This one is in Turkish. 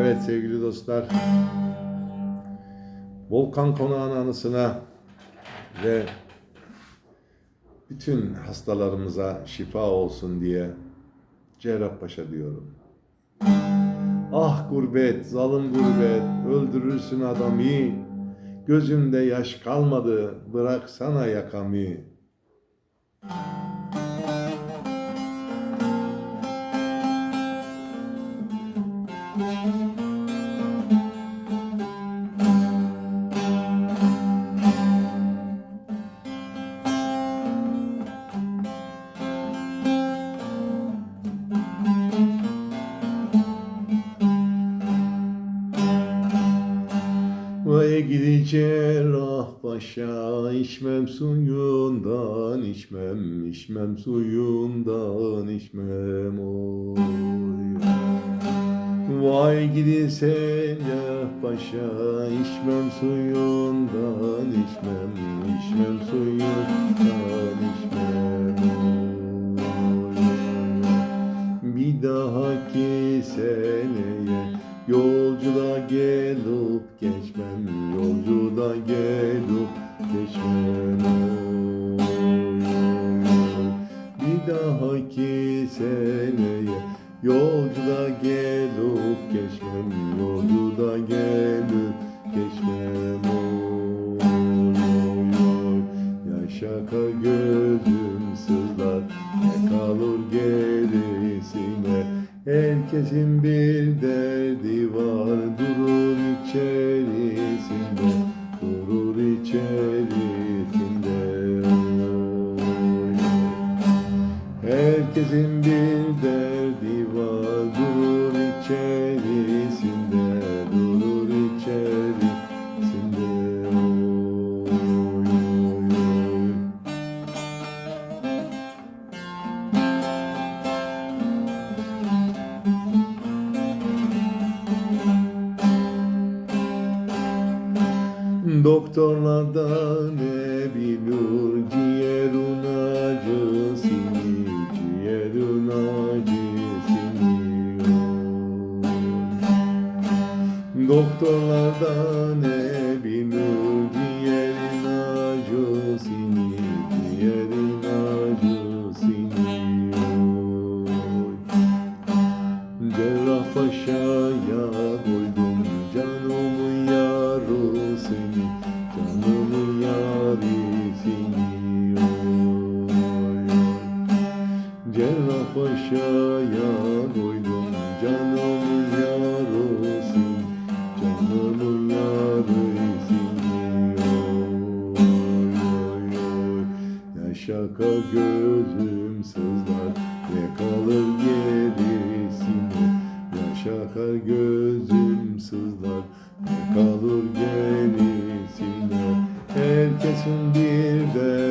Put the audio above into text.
Evet sevgili dostlar. Volkan Konağı'nın anısına ve bütün hastalarımıza şifa olsun diye Cerrahpaşa diyorum. Ah gurbet, zalim gurbet, öldürürsün adamı. Gözümde yaş kalmadı, bıraksana yakamı. Vay gidi cerrah paşa içmem suyundan içmem içmem suyundan içmem oy. Vay gidi cerrah paşa içmem suyundan içmem bir dahaki seneye Yolcuda gelip geçmem Yolcuda gelip geçmem oy, oy, oy. Bir dahaki seneye Yolcuda gelip geçmem Yolcuda gelip geçmem oy. Yaşaka gözüm Herkesin bir derdi var Durur içerisinde Durur içerisinde. Herkesin bir derdi var Durur içerisinde Doktorlardan ne bilir ciğerin acısını, ciğerin acısını. oy. Doktorlardan ne bilir ciğerin acısını, ciğerin acısını. oy. Cerrahpaşa'ya koydum yaka gözüm sızlar Ne kalır gerisinde? Yaş akar gözüm sızlar Ne kalır gerisinde? Herkesin bir de